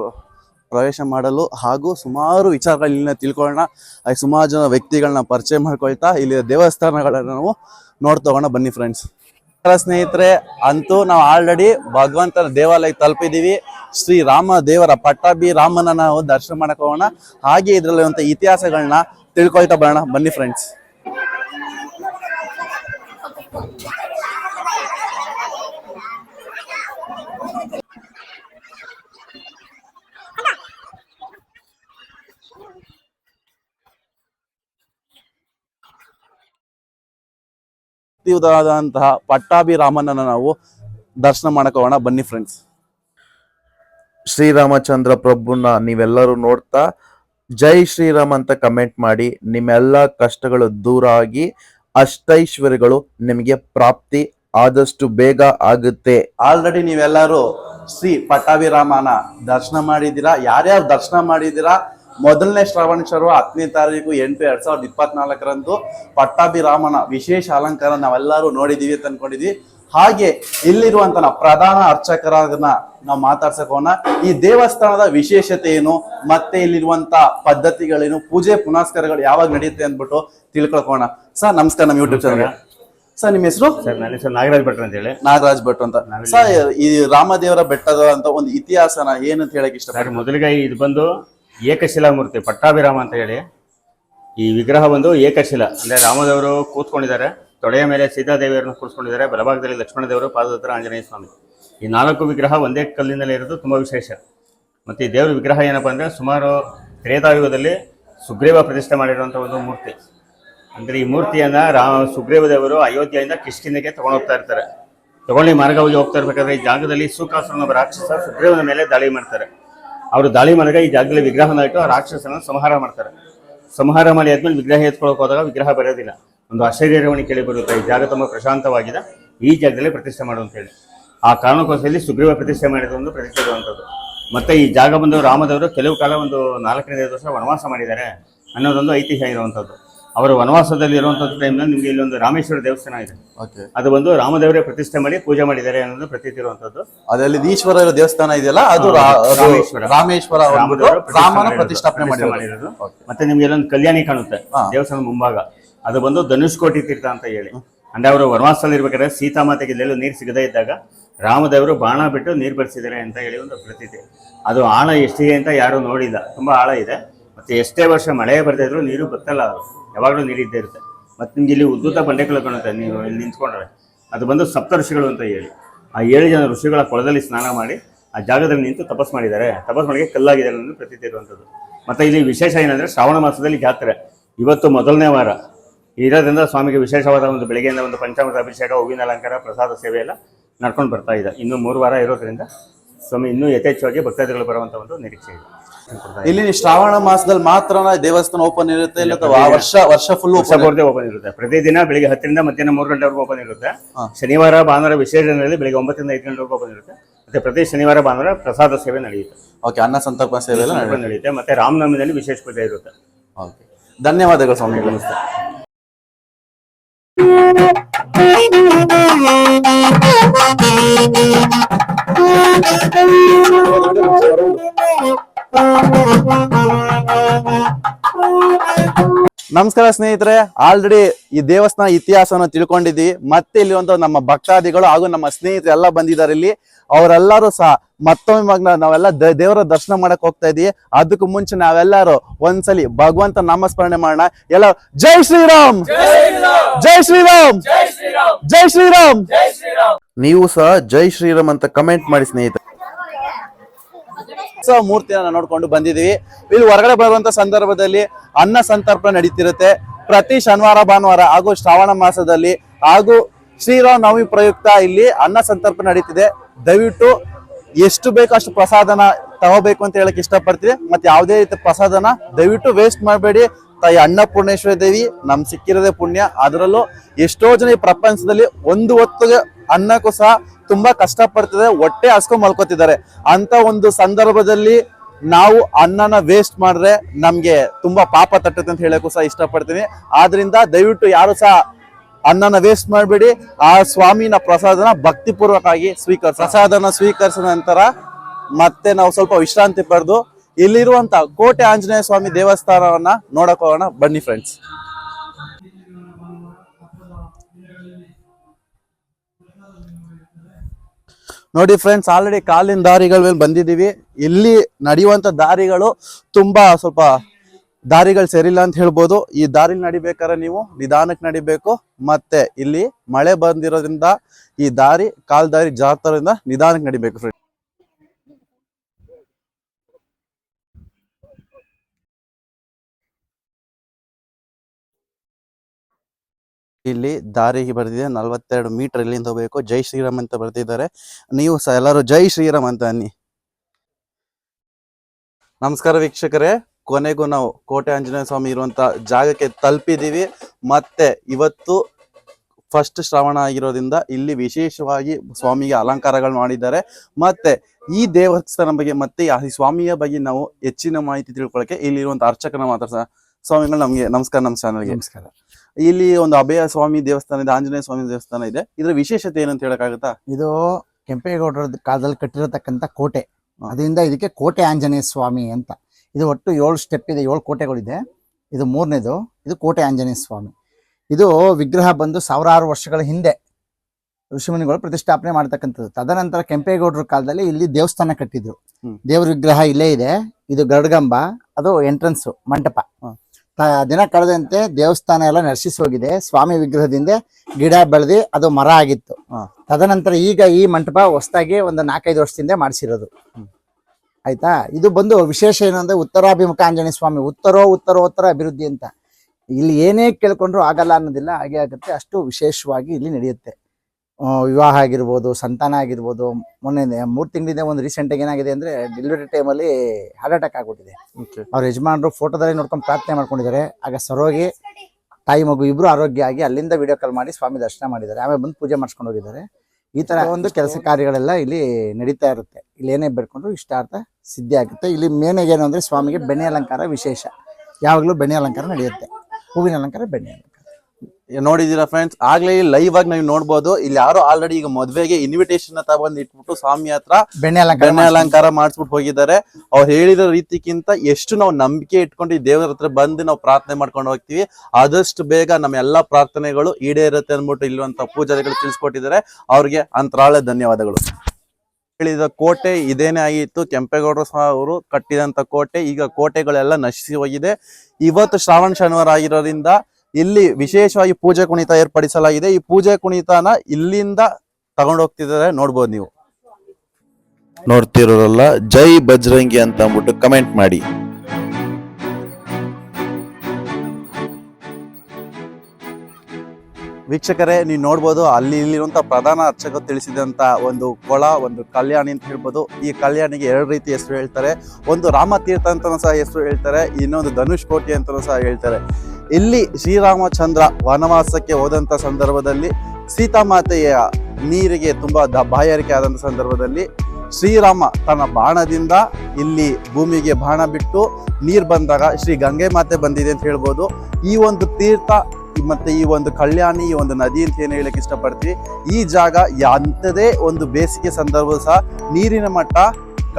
ಪ್ರವೇಶ ಮಾಡಲು ಹಾಗೂ ಸುಮಾರು ವಿಚಾರಗಳನ್ನ ತಿಳ್ಕೊಳ್ಳೋಣ. ಸುಮಾರು ಜನ ವ್ಯಕ್ತಿಗಳನ್ನ ಪರಿಚಯ ಮಾಡ್ಕೊಳ್ತಾ ಇಲ್ಲಿ ದೇವಸ್ಥಾನಗಳನ್ನ ನಾವು ನೋಡ್ತಗೋಣ ಬನ್ನಿ ಫ್ರೆಂಡ್ಸ್ ಸ್ನೇಹಿತರೆ. ಅಂತೂ ನಾವು ಆಲ್ರೆಡಿ ಭಗವಂತನ ದೇವಾಲಯ ತಲುಪಿದೀವಿ. ಶ್ರೀ ರಾಮ ದೇವರ ಪಟ್ಟಾಭಿ ರಾಮನ ನಾವು ದರ್ಶನ ಮಾಡಕ್ಕೆ ಹೋಗೋಣ. ಹಾಗೆ ಇದರಲ್ಲಿರುವಂತಹ ಇತಿಹಾಸಗಳನ್ನ ತಿಳ್ಕೊಳ್ತಾ ಬರೋಣ, ಬನ್ನಿ ಫ್ರೆಂಡ್ಸ್ ಅತ್ಯುದಾದಂತಹ ಪಟ್ಟಾಭಿರಾಮನನ್ನ ನಾವು ದರ್ಶನ ಮಾಡಕ್ ಹೋಗೋಣ ಬನ್ನಿ ಫ್ರೆಂಡ್ಸ್ ಶ್ರೀರಾಮಚಂದ್ರ ಪ್ರಭುನ ನೀವೆಲ್ಲರೂ ನೋಡ್ತಾ ಜೈ ಶ್ರೀರಾಮ್ ಅಂತ ಕಮೆಂಟ್ ಮಾಡಿ ನಿಮ್ಮೆಲ್ಲ ಕಷ್ಟಗಳು ದೂರ ಆಗಿ ಅಷ್ಟೈಶ್ವರ್ಯಗಳು ನಿಮಗೆ ಪ್ರಾಪ್ತಿ ಆದಷ್ಟು ಬೇಗ ಆಗುತ್ತೆ. ಆಲ್ರೆಡಿ ನೀವೆಲ್ಲರೂ ಶ್ರೀ ಪಟ್ಟಾಭಿರಾಮನ ದರ್ಶನ ಮಾಡಿದ್ದೀರಾ? ಯಾರ್ಯಾರು ದರ್ಶನ ಮಾಡಿದ್ದೀರಾ? ಮೊದಲನೇ ಶ್ರಾವಣ ಶರ್ವ ಹತ್ತನೇ ತಾರೀಕು ಎಂಟು ಎರಡ್ ಸಾವಿರದ ಇಪ್ಪತ್ನಾಲ್ಕರಂದು ಪಟ್ಟಾಭಿರಾಮನ ವಿಶೇಷ ಅಲಂಕಾರ ನಾವೆಲ್ಲರೂ ನೋಡಿದ್ದೀವಿ ಅಂತ ಅನ್ಕೊಂಡಿದ್ವಿ. ಹಾಗೆ ಇಲ್ಲಿರುವಂತ ನಾವು ಪ್ರಧಾನ ಅರ್ಚಕರನ್ನ ನಾವು ಮಾತಾಡ್ಸಕ್ ಹೋಗೋಣ. ಈ ದೇವಸ್ಥಾನದ ವಿಶೇಷತೆ ಏನು? ಮತ್ತೆ ಇಲ್ಲಿರುವಂತ ಪದ್ಧತಿಗಳೇನು? ಪೂಜೆ ಪುನಸ್ಕಾರಗಳು ಯಾವಾಗ ನಡೆಯುತ್ತೆ ಅಂದ್ಬಿಟ್ಟು ತಿಳ್ಕೊಳ್ಕೋಣ ಸರ್ ನಮಸ್ಕಾರ ನಮ್ಮ ಯೂಟ್ಯೂಬ್ ಚಾನಲ್ ಸರ್ ನಿಮ್ಮ ಹೆಸರು? ಸರ್ ನನ್ನ ಹೆಸರು ನಾಗರಾಜ್ ಭಟ್ರು ಅಂತ ಹೇಳಿ. ನಾಗರಾಜ್ ಭಟ್ ಅಂತ. ಸರ್ ಈ ರಾಮದೇವರ ಬೆಟ್ಟದ ಅಂತ ಒಂದು ಇತಿಹಾಸನ ಏನಂತ ಹೇಳಕ್ ಇಷ್ಟ ಮೊದಲಿಗೆ ಇದು ಬಂದು ಏಕಶಿಲಾ ಮೂರ್ತಿ ಪಟ್ಟಾಭಿರಾಮ ಅಂತ ಹೇಳಿ. ಈ ವಿಗ್ರಹ ಬಂದು ಏಕಶಿಲಾ. ಅಂದ್ರೆ ರಾಮದೇವರು ಕೂತ್ಕೊಂಡಿದ್ದಾರೆ. ತೊಡೆಯ ಮೇಲೆ ಸೀತಾದೇವಿಯರನ್ನು ಕೂರಿಸ್ಕೊಂಡಿದ್ದಾರೆ. ಬಲಭಾಗದಲ್ಲಿ ಲಕ್ಷ್ಮಣ ದೇವರು ಪಾದದತ್ರ ಆಂಜನೇಯ ಸ್ವಾಮಿ. ಈ ನಾಲ್ಕು ವಿಗ್ರಹ ಒಂದೇ ಕಲ್ಲಿನಲ್ಲೇ ಇರೋದು ತುಂಬ ವಿಶೇಷ. ಮತ್ತು ಈ ದೇವರ ವಿಗ್ರಹ ಏನಪ್ಪ ಅಂದರೆ ಸುಮಾರು ತ್ರೇತಾಯುಗದಲ್ಲಿ ಸುಗ್ರೀವ ಪ್ರತಿಷ್ಠೆ ಮಾಡಿರುವಂಥ ಒಂದು ಮೂರ್ತಿ. ಅಂದರೆ ಈ ಮೂರ್ತಿಯನ್ನು ರಾಮ ಸುಗ್ರೀವ ದೇವರು ಅಯೋಧ್ಯೆಯಿಂದ ಕಿಷ್ಕಿಂದಕ್ಕೆ ಹೋಗ್ತಾ ಇರ್ತಾರೆ. ತಗೊಂಡು ಈ ಮಾರ್ಗವಾಗಿ ಹೋಗ್ತಾ ಇರ್ಬೇಕಾದ್ರೆ ಈ ಜಾಗದಲ್ಲಿ ಸೂಕಾಸುರನ ರಾಕ್ಷಸ ಸುಗ್ರೀವನ ಮೇಲೆ ದಾಳಿ ಮಾಡ್ತಾರೆ. ಅವರು ದಾಳಿ ಮಾಡಿದಾಗ ಈ ಜಾಗದಲ್ಲಿ ವಿಗ್ರಹನ ಇಟ್ಟು ಆ ರಾಕ್ಷಸನ ಸಂಹಾರ ಮಾಡ್ತಾರೆ. ಸಂಹಾರ ಮಾಡಿ ಆದ್ಮೇಲೆ ವಿಗ್ರಹ ಎತ್ಕೊಳ್ಳೋಕೆ ಹೋದಾಗ ವಿಗ್ರಹ ಬರೋದಿಲ್ಲ. ಒಂದು ಅಶರೀರವಣಿ ಕೇಳಿ ಬರುತ್ತೆ ಈ ಜಾಗ ತುಂಬಾ ಪ್ರಶಾಂತವಾಗಿದೆ ಈ ಜಾಗದಲ್ಲಿ ಪ್ರತಿಷ್ಠೆ ಮಾಡು ಅಂತ ಹೇಳಿ. ಆ ಕಾರಣಕ್ಕೋಸ್ಕರಲ್ಲಿ ಸುಗ್ರೀವ ಪ್ರತಿಷ್ಠೆ ಮಾಡಿದ ಒಂದು ಪ್ರತಿಷ್ಠೆ ಇರುವಂಥದ್ದು. ಮತ್ತೆ ಈ ಜಾಗ ಬಂದು ರಾಮದೇವರು ಕೆಲವು ಕಾಲ ಒಂದು ನಾಲ್ಕನೇ ಐದು ವರ್ಷ ವನವಾಸ ಮಾಡಿದ್ದಾರೆ ಅನ್ನೋದೊಂದು ಐತಿಹ್ಯ ಇರುವಂಥದ್ದು. ಅವರು ವನವಾಸದಲ್ಲಿ ಇರುವಂಥದ್ದು ಟೈಮ್ನಲ್ಲಿ ನಿಮಗೆ ಇಲ್ಲಿ ಒಂದು ರಾಮೇಶ್ವರ ದೇವಸ್ಥಾನ ಇದೆ. ಅದು ಬಂದು ರಾಮದೇವರೇ ಪ್ರತಿಷ್ಠೆ ಮಾಡಿ ಪೂಜೆ ಮಾಡಿದ್ದಾರೆ ಅನ್ನೋದು ಪ್ರತೀತಿ ಇರುವಂತದ್ದು ಅದರಲ್ಲಿ ಈಶ್ವರ ದೇವಸ್ಥಾನ ಇದೆಯಲ್ಲ ಅದು ರಾಮೇಶ್ವರ. ರಾಮನ ಪ್ರತಿಷ್ಠಾಪನೆ ಪ್ರತಿಷ್ಠೆ ಮಾಡಿರೋದು. ಮತ್ತೆ ನಿಮ್ಗೆ ಇಲ್ಲೊಂದು ಕಲ್ಯಾಣಿ ಕಾಣುತ್ತೆ. ದೇವಸ್ಥಾನ ಮುಂಭಾಗ. ಅದು ಬಂದು ಧನುಷ್ಕೋಟಿ ತೀರ್ಥ ಅಂತ ಹೇಳಿ. ಅಂದ್ರೆ ಅವರು ವನವಾಸದಲ್ಲಿ ಇರ್ಬೇಕಾದ್ರೆ ಸೀತಾಮಾತೆಗೆ ಎಲ್ಲೆಲ್ಲೂ ನೀರು ಸಿಗದೇ ಇದ್ದಾಗ ರಾಮದೇವರು ಬಾಣ ಬಿಟ್ಟು ನೀರು ಬರೆಸಿದ್ದಾರೆ ಅಂತ ಹೇಳಿ ಒಂದು ಪ್ರತೀತಿ. ಅದು ಆಳ ಎಷ್ಟಿದೆ ಅಂತ ಯಾರು ನೋಡಿಲ್ಲ. ತುಂಬಾ ಆಳ ಇದೆ. ಮತ್ತೆ ಎಷ್ಟೇ ವರ್ಷ ಮಳೆ ಬರ್ತಾ ಇದ್ರು ನೀರು ಬತ್ತಲ್ಲ ಅದು. ಯಾವಾಗಲೂ ನೀರು ಇದ್ದೇ ಇರುತ್ತೆ. ಮತ್ತೆ ನಿಮ್ಗೆ ಇಲ್ಲಿ ಉದ್ದುತ ಬಂಡೆಗಳು ಕಾಣುತ್ತೆ ನೀವು ಇಲ್ಲಿ ನಿಂತ್ಕೊಂಡ್ರೆ. ಅದು ಬಂದು ಸಪ್ತ ಋಷಿಗಳು ಅಂತ ಹೇಳಿ. ಆ ಏಳು ಜನ ಋಷಿಗಳ ಕೊಳದಲ್ಲಿ ಸ್ನಾನ ಮಾಡಿ ಆ ಜಾಗದಲ್ಲಿ ನಿಂತು ತಪಸ್ ಮಾಡಿದ್ದಾರೆ. ತಪಸ್ ಮಾಡಿ ಕಲ್ಲಾಗಿದೆ ಅನ್ನೋದು ಪ್ರತೀತಿ ಇರುವಂಥದ್ದು ಮತ್ತೆ ಇಲ್ಲಿ ವಿಶೇಷ ಏನಂದ್ರೆ ಶ್ರಾವಣ ಮಾಸದಲ್ಲಿ ಜಾತ್ರೆ. ಇವತ್ತು ಮೊದಲನೇ ವಾರ. ಇರೋದ್ರಿಂದ ಸ್ವಾಮಿಗೆ ವಿಶೇಷವಾದ ಒಂದು ಬೆಳಗ್ಗೆಯಿಂದ ಒಂದು ಪಂಚಾಮೃತ ಅಭಿಷೇಕ ಹೂವಿನ ಅಲಂಕಾರ ಪ್ರಸಾದ ಸೇವೆ ಎಲ್ಲ ನಡ್ಕೊಂಡು ಬರ್ತಾ ಇದೆ. ಇನ್ನು ಮೂರು ವಾರ ಇರೋದ್ರಿಂದ ಸ್ವಾಮಿ ಇನ್ನೂ ಯಥೇಚ್ಛವಾಗಿ ಭಕ್ತಾದಿಗಳು ಬರುವಂತ ಒಂದು ನಿರೀಕ್ಷೆ ಇದೆ. ಇಲ್ಲಿ ಶ್ರಾವಣ ಮಾಸದಲ್ಲಿ ಮಾತ್ರ ದೇವಸ್ಥಾನ ಓಪನ್ ಇರುತ್ತೆ ಇಲ್ಲ ಅಥವಾ ವರ್ಷ ವರ್ಷ ಫುಲ್ ಓಪನ್ ಇರುತ್ತೆ. ಪ್ರತಿದಿನ ಬೆಳಿಗ್ಗೆ ಹತ್ತರಿಂದ ಮಧ್ಯಾಹ್ನ ಮೂರು ಗಂಟೆವರೆಗೂ ಓಪನ್ ಇರುತ್ತೆ. ಶನಿವಾರ ಭಾನುವಾರ ವಿಶೇಷ ದಿನದಲ್ಲಿ ಬೆಳಿಗ್ಗೆ ಒಂಬತ್ತರಿಂದ ಐದು ಗಂಟೆವರೆಗೂ ಓಪನ್ ಇರುತ್ತೆ. ಮತ್ತೆ ಪ್ರತಿ ಶನಿವಾರ ಭಾನುವಾರ ಪ್ರಸಾದ ಸೇವೆ ನಡೆಯುತ್ತೆ. ಓಕೆ ಅನ್ನ ಸಂತರ್ಪ ಸೇವೆ ನಡೆಯುತ್ತೆ. ಮತ್ತೆ ರಾಮನವಮಿನಲ್ಲಿ ವಿಶೇಷ ಪೂಜೆ ಇರುತ್ತೆ. ಓಕೆ ಧನ್ಯವಾದಗಳು ಸ್ವಾಮಿಗಳು ನಮಸ್ಕಾರ ಸ್ನೇಹಿತರೆ ಆಲ್ರೆಡಿ ಈ ದೇವಸ್ಥಾನ ಇತಿಹಾಸವನ್ನು ತಿಳ್ಕೊಂಡಿದ್ದೀವಿ ಮತ್ತೆ ಇಲ್ಲಿ ಒಂದು ನಮ್ಮ ಭಕ್ತಾದಿಗಳು ಹಾಗೂ ನಮ್ಮ ಸ್ನೇಹಿತರು ಎಲ್ಲ ಬಂದಿದ್ದಾರೆ ಇಲ್ಲಿ ಅವರೆಲ್ಲರೂ ಸಹ ಮತ್ತೊಮ್ಮೆ ಮಗ್ನ ನಾವೆಲ್ಲ ದ- ದೇವರ ದರ್ಶನ ಮಾಡಕ್ ಹೋಗ್ತಾ ಇದೀವಿ ಅದಕ್ಕೂ ಮುಂಚೆ ನಾವೆಲ್ಲರೂ ಒಂದ್ಸಲಿ ಭಗವಂತ ನಾಮಸ್ಮರಣೆ ಮಾಡೋಣ. ಎಲ್ಲ ಜೈ ಶ್ರೀರಾಮ್! ಜೈ ಶ್ರೀರಾಮ್! ಜೈ ಶ್ರೀರಾಮ್! ನೀವು ಸಹ ಜೈ ಶ್ರೀರಾಮ್ ಅಂತ ಕಮೆಂಟ್ ಮಾಡಿ ಸ್ನೇಹಿತರೆ. ಉತ್ಸವ ಮೂರ್ತಿಯನ್ನು ನೋಡ್ಕೊಂಡು ಬಂದಿದೀವಿ ಇಲ್ಲಿ ಹೊರಗಡೆ ಬರುವಂತ ಸಂದರ್ಭದಲ್ಲಿ ಅನ್ನ ಸಂತರ್ಪಣೆ ನಡೀತಿರುತ್ತೆ. ಪ್ರತಿ ಶನಿವಾರ, ಭಾನುವಾರ ಹಾಗೂ ಶ್ರಾವಣ ಮಾಸದಲ್ಲಿ ಹಾಗೂ ಶ್ರೀರಾಮನವಮಿ ಪ್ರಯುಕ್ತ ಇಲ್ಲಿ ಅನ್ನ ಸಂತರ್ಪಣೆ ನಡೀತಿದೆ. ದಯವಿಟ್ಟು ಎಷ್ಟು ಬೇಕೋ ಅಷ್ಟು ಪ್ರಸಾದನ ತಗೋಬೇಕು ಅಂತ ಹೇಳಕ್ ಇಷ್ಟಪಡ್ತೀವಿ ಮತ್ತೆ ಯಾವುದೇ ರೀತಿ ಪ್ರಸಾದನ ದಯವಿಟ್ಟು ವೇಸ್ಟ್ ಮಾಡಬೇಡಿ. ತಾಯಿ ಅನ್ನಪೂರ್ಣೇಶ್ವರಿ ದೇವಿ, ನಮ್ ಸಿಕ್ಕಿರೋದೇ ಪುಣ್ಯ. ಅದರಲ್ಲೂ ಎಷ್ಟೋ ಜನ ಈ ಪ್ರಪಂಚದಲ್ಲಿ ಒಂದು ಹೊತ್ತಿಗೆ ಅನ್ನಕ್ಕೂ ಸಹ ತುಂಬಾ ಕಷ್ಟ ಪಡ್ತಿದ್ದಾರೆ ಹೊಟ್ಟೆ ಹಸ್ಕೊಂಡ್ ಮಲ್ಕೋತಿದ್ದಾರೆ. ಅಂತ ಒಂದು ಸಂದರ್ಭದಲ್ಲಿ ನಾವು ಅನ್ನನ ವೇಸ್ಟ್ ಮಾಡಿದ್ರೆ ನಮ್ಗೆ ತುಂಬಾ ಪಾಪ ತಟ್ಟುತ್ತೆ ಅಂತ ಹೇಳಕ್ಕೂ ಸಹ ಇಷ್ಟಪಡ್ತೀನಿ. ಆದ್ರಿಂದ ದಯವಿಟ್ಟು ಯಾರು ಸಹ ಅನ್ನನ ವೇಸ್ಟ್ ಮಾಡಬೇಡಿ. ಆ ಸ್ವಾಮಿನ ಪ್ರಸಾದನ ಭಕ್ತಿಪೂರ್ವಕವಾಗಿ ಸ್ವೀಕರಿಸ ಪ್ರಸಾದನ ಸ್ವೀಕರಿಸಿದ ನಂತರ ಮತ್ತೆ ನಾವು ಸ್ವಲ್ಪ ವಿಶ್ರಾಂತಿ ಪಡೆದು ಇಲ್ಲಿರುವಂತ ಕೋಟೆ ಆಂಜನೇಯ ಸ್ವಾಮಿ ದೇವಸ್ಥಾನವನ್ನ ನೋಡಕ್ ಹೋಗೋಣ. ಬನ್ನಿ ಫ್ರೆಂಡ್ಸ್ ನೋಡಿ ಫ್ರೆಂಡ್ಸ್ ಆಲ್ರೆಡಿ ಕಾಲಿನ ದಾರಿಗಳ ಮೇಲೆ ಬಂದಿದ್ದೀವಿ. ಇಲ್ಲಿ ನಡೆಯುವಂತ ದಾರಿಗಳು ತುಂಬಾ ಸ್ವಲ್ಪ ದಾರಿಗಳು ಸರಿಯಿಲ್ಲ ಅಂತ ಹೇಳ್ಬೋದು. ಈ ದಾರಿಲಿ ನಡಿಬೇಕಾದ್ರೆ ನೀವು ನಿಧಾನಕ್ಕೆ ನಡಿಬೇಕು. ಮತ್ತೆ ಇಲ್ಲಿ ಮಳೆ ಬಂದಿರೋದ್ರಿಂದ ಈ ದಾರಿ, ಕಾಲ್ ದಾರಿ ನಿಧಾನಕ್ಕೆ ನಡಿಬೇಕು ಫ್ರೆಂಡ್ಸ್ ಇಲ್ಲಿ ದಾರಿಗೆ ಬರೆದಿದೆ. ನಲ್ವತ್ತೆರಡು ಮೀಟರ್ ಇಲ್ಲಿಂದ ಹೋಗ್ಬೇಕು. ಜೈ ಶ್ರೀರಾಮ್ ಅಂತ ಬರ್ತಿದ್ದಾರೆ ನೀವು ಸಹ ಎಲ್ಲರೂ ಜೈ ಶ್ರೀರಾಮ್ ಅಂತ ಅನ್ನಿ. ನಮಸ್ಕಾರ ವೀಕ್ಷಕರೇ. ಕೊನೆಗೂ ನಾವು ಕೋಟೆ ಆಂಜನೇಯ ಸ್ವಾಮಿ ಇರುವಂತ ಜಾಗಕ್ಕೆ ತಲುಪಿದೀವಿ ಮತ್ತೆ ಇವತ್ತು ಫಸ್ಟ್ ಶ್ರಾವಣ ಆಗಿರೋದ್ರಿಂದ ಇಲ್ಲಿ ವಿಶೇಷವಾಗಿ ಸ್ವಾಮಿಗೆ ಅಲಂಕಾರಗಳು ಮಾಡಿದ್ದಾರೆ. ಮತ್ತೆ ಈ ದೇವಸ್ಥಾನ ಬಗ್ಗೆ ಮತ್ತೆ ಈ ಸ್ವಾಮಿಯ ಬಗ್ಗೆ ನಾವು ಹೆಚ್ಚಿನ ಮಾಹಿತಿ ತಿಳ್ಕೊಳಕ್ಕೆ ಇಲ್ಲಿರುವಂತ ಅರ್ಚಕನ ಮಾತಾಡ್ಸ ಸ್ವಾಮಿಗಳು ನಮ್ಗೆ ನಮಸ್ಕಾರ ನಮ್ಮ ಚಾನಲ್ಗೆ ನಮಸ್ಕಾರ. ಇಲ್ಲಿ ಒಂದು ಅಭಯ ಸ್ವಾಮಿ ದೇವಸ್ಥಾನ ಇದೆ ಆಂಜನೇಯ ಸ್ವಾಮಿ ದೇವಸ್ಥಾನ ಇದೆ. ಇದರ ವಿಶೇಷತೆ ಏನಂತ ಹೇಳಕ್ಕಾಗತ್ತಾ? ಇದು ಕೆಂಪೇಗೌಡರ ಕಾಲದಲ್ಲಿ ಕಟ್ಟಿರತಕ್ಕಂಥ ಕೋಟೆ. ಅದರಿಂದ ಇದಕ್ಕೆ ಕೋಟೆ ಆಂಜನೇಯ ಸ್ವಾಮಿ ಅಂತ. ಇದು ಒಟ್ಟು ಏಳು ಸ್ಟೆಪ್ ಇದೆ ಏಳು ಕೋಟೆಗಳಿದೆ ಇದು. ಮೂರನೇದು ಇದು ಕೋಟೆ ಆಂಜನೇಯ ಸ್ವಾಮಿ. ಇದು ವಿಗ್ರಹ ಬಂದು ಸಾವಿರಾರು ವರ್ಷಗಳ ಹಿಂದೆ ಋಷಿಮುನಿಗಳು ಪ್ರತಿಷ್ಠಾಪನೆ ಮಾಡತಕ್ಕಂಥದ್ದು. ತದನಂತರ ಕೆಂಪೇಗೌಡರ ಕಾಲದಲ್ಲಿ ಇಲ್ಲಿ ದೇವಸ್ಥಾನ ಕಟ್ಟಿದ್ರು. ದೇವ್ರ ವಿಗ್ರಹ ಇಲ್ಲೇ ಇದೆ. ಇದು ಗರುಡಗಂಬ ಅದು ಎಂಟ್ರೆನ್ಸ್ ಮಂಟಪ. ದಿನ ಕಳೆದಂತೆ ದೇವಸ್ಥಾನ ಎಲ್ಲ ನರ್ಸಿಸಿ ಹೋಗಿದೆ. ಸ್ವಾಮಿ ವಿಗ್ರಹದಿಂದ ಗಿಡ ಬೆಳೆದಿ ಅದು ಮರ ಆಗಿತ್ತು. ತದನಂತರ ಈಗ ಈ ಮಂಟಪ ಹೊಸದಾಗಿ ಒಂದು ನಾಲ್ಕೈದು ವರ್ಷದಿಂದ ಮಾಡಿಸಿರೋದು. ಆಯ್ತಾ? ಇದು ಬಂದು ವಿಶೇಷ ಏನು ಅಂದ್ರೆ ಉತ್ತರಾಭಿಮುಖ ಆಂಜನೇಯ ಸ್ವಾಮಿ ಉತ್ತರೋ ಉತ್ತರೋತ್ತರ ಅಭಿವೃದ್ಧಿ ಅಂತ. ಇಲ್ಲಿ ಏನೇ ಕೇಳ್ಕೊಂಡ್ರು ಆಗಲ್ಲ ಅನ್ನೋದಿಲ್ಲ ಹಾಗೆ ಆಗುತ್ತೆ. ಅಷ್ಟು ವಿಶೇಷವಾಗಿ ಇಲ್ಲಿ ನಡೆಯುತ್ತೆ. ವಿವಾಹ ಆಗಿರ್ಬೋದು ಸಂತಾನ ಆಗಿರ್ಬೋದು ಮೊನ್ನೆ ಮೂರು ತಿಂಗಳಿಂದ ಒಂದು ರೀಸೆಂಟಾಗಿ ಏನಾಗಿದೆ ಅಂದರೆ ಡೆಲಿವರಿ ಟೈಮಲ್ಲಿ ಹಾರ್ಟ್ ಅಟ್ಯಾಕ್ ಆಗಿಬಿಟ್ಟಿದೆ. ಅವ್ರ ಯಜಮಾನರು ಫೋಟೋದಲ್ಲಿ ನೋಡ್ಕೊಂಡು ಪ್ರಾರ್ಥನೆ ಮಾಡ್ಕೊಂಡಿದ್ದಾರೆ. ಆಗ ಸರೋಗಿ ತಾಯಿ ಮಗು ಇಬ್ಬರು ಆರೋಗ್ಯ ಆಗಿ ಅಲ್ಲಿಂದ ವಿಡಿಯೋ ಕಾಲ್ ಮಾಡಿ ಸ್ವಾಮಿ ದರ್ಶನ ಮಾಡಿದ್ದಾರೆ. ಆಮೇಲೆ ಬಂದು ಪೂಜೆ ಮಾಡ್ಸ್ಕೊಂಡು ಹೋಗಿದ್ದಾರೆ. ಈ ಥರ ಒಂದು ಕೆಲಸ ಕಾರ್ಯಗಳೆಲ್ಲ ಇಲ್ಲಿ ನಡೀತಾ ಇರುತ್ತೆ. ಇಲ್ಲಿ ಏನೇ ಬೇಡ್ಕೊಂಡ್ರು ಇಷ್ಟಾರ್ಥ ಸಿದ್ಧಿ ಆಗುತ್ತೆ. ಇಲ್ಲಿ ಮೇನ್ ಏನು ಅಂದರೆ ಸ್ವಾಮಿಗೆ ಬೆಣ್ಣೆ ಅಲಂಕಾರ ವಿಶೇಷ. ಯಾವಾಗಲೂ ಬೆಣ್ಣೆ ಅಲಂಕಾರ ನಡೆಯುತ್ತೆ. ಹೂವಿನ ಅಲಂಕಾರ ಬೆಣ್ಣೆ ಅಲಂಕಾರ. ನೋಡಿದೀರಾ ಫ್ರೆಂಡ್ಸ್ ಆಗ್ಲೇ ಲೈವ್ ಆಗಿ ನೀವು ನೋಡ್ಬೋದು. ಇಲ್ಲಿ ಯಾರು ಆಲ್ರೆಡಿ ಈಗ ಮದ್ವೆಗೆ ಇನ್ವಿಟೇಷನ್ ತಗೊಂಡ್ ಇಟ್ಬಿಟ್ಟು ಸ್ವಾಮಿ ಹತ್ರ ಬೆಣ್ಣೆ ಅಲಂಕಾರ ಬೆಣ್ಣೆ ಅಲಂಕಾರ ಮಾಡಿಸ್ಬಿಟ್ಟು ಹೋಗಿದ್ದಾರೆ. ಅವ್ರು ಹೇಳಿರೋ ರೀತಿಗಿಂತ ಎಷ್ಟು ನಾವು ನಂಬಿಕೆ ಇಟ್ಕೊಂಡು ಈ ದೇವರ ಹತ್ರ ಬಂದು ನಾವು ಪ್ರಾರ್ಥನೆ ಮಾಡ್ಕೊಂಡು ಹೋಗ್ತೀವಿ. ಆದಷ್ಟು ಬೇಗ ನಮ್ಮ ಎಲ್ಲಾ ಪ್ರಾರ್ಥನೆಗಳು ಈಡೇರುತ್ತೆ ಅಂದ್ಬಿಟ್ಟು ಇಲ್ಲಿರುವಂತ ಪೂಜಾರಿಗಳು ತಿಳಿಸ್ಕೊಟ್ಟಿದ್ದಾರೆ. ಅವ್ರಿಗೆ ಅಂತರಾಳ ಧನ್ಯವಾದಗಳು. ಹೇಳಿದ ಕೋಟೆ ಇದೇನೇ ಆಗಿತ್ತು. ಕೆಂಪೇಗೌಡರು ಸಹ ಅವರು ಕಟ್ಟಿದಂತ ಕೋಟೆ. ಈಗ ಕೋಟೆಗಳೆಲ್ಲ ನಶಿಸಿ ಹೋಗಿದೆ. ಇವತ್ತು ಶ್ರಾವಣ ಶನಿವಾರ ಆಗಿರೋದ್ರಿಂದ ಇಲ್ಲಿ ವಿಶೇಷವಾಗಿ ಪೂಜೆ ಕುಣಿತ ಏರ್ಪಡಿಸಲಾಗಿದೆ. ಈ ಪೂಜೆ ಕುಣಿತನ ಇಲ್ಲಿಂದ ತಗೊಂಡು ಹೋಗ್ತಿದ್ರೆ ನೋಡ್ಬೋದು ನೀವು. ನೋಡ್ತಿರೋರಲ್ಲ, ಜೈ ಬಜರಂಗಿ ಅಂತ ಅಂದ್ಬಿಟ್ಟು ಕಮೆಂಟ್ ಮಾಡಿ. ವೀಕ್ಷಕರೇ ನೀವು ನೋಡ್ಬೋದು, ಅಲ್ಲಿ ಇಲ್ಲಿರುವಂತಹ ಪ್ರಧಾನ ಅರ್ಚಕರು ತಿಳಿಸಿದಂತ ಒಂದು ಕೊಳ, ಒಂದು ಕಲ್ಯಾಣಿ ಅಂತ ಹೇಳ್ಬೋದು. ಈ ಕಲ್ಯಾಣಿಗೆ ಎರಡು ರೀತಿ ಹೆಸರು ಹೇಳ್ತಾರೆ. ಒಂದು ರಾಮತೀರ್ಥ ಅಂತಲೂ ಸಹ ಹೆಸರು ಹೇಳ್ತಾರೆ. ಇನ್ನೊಂದು ಧನುಷ್ ಕೋಟಿ ಅಂತಲೂ ಸಹ ಹೇಳ್ತಾರೆ. ಇಲ್ಲಿ ಶ್ರೀರಾಮಚಂದ್ರ ವನವಾಸಕ್ಕೆ ಹೋದಂಥ ಸಂದರ್ಭದಲ್ಲಿ ಸೀತಾಮಾತೆಯ ನೀರಿಗೆ ತುಂಬ ದ ಬಾಯಾರಿಕೆ ಆದಂಥ ಸಂದರ್ಭದಲ್ಲಿ ಶ್ರೀರಾಮ ತನ್ನ ಬಾಣದಿಂದ ಇಲ್ಲಿ ಭೂಮಿಗೆ ಬಾಣ ಬಿಟ್ಟು ನೀರು ಬಂದಾಗ ಶ್ರೀ ಗಂಗೆ ಮಾತೆ ಬಂದಿದೆ ಅಂತ ಹೇಳ್ಬೋದು. ಈ ಒಂದು ತೀರ್ಥ ಮತ್ತು ಈ ಒಂದು ಕಲ್ಯಾಣಿ, ಈ ಒಂದು ನದಿ ಅಂತ ಏನು ಹೇಳಕ್ಕೆ ಇಷ್ಟಪಡ್ತೀವಿ? ಈ ಜಾಗ ಎಂಥದೇ ಒಂದು ಬೇಸಿಗೆ ಸಂದರ್ಭ ಸಹ ನೀರಿನ ಮಟ್ಟ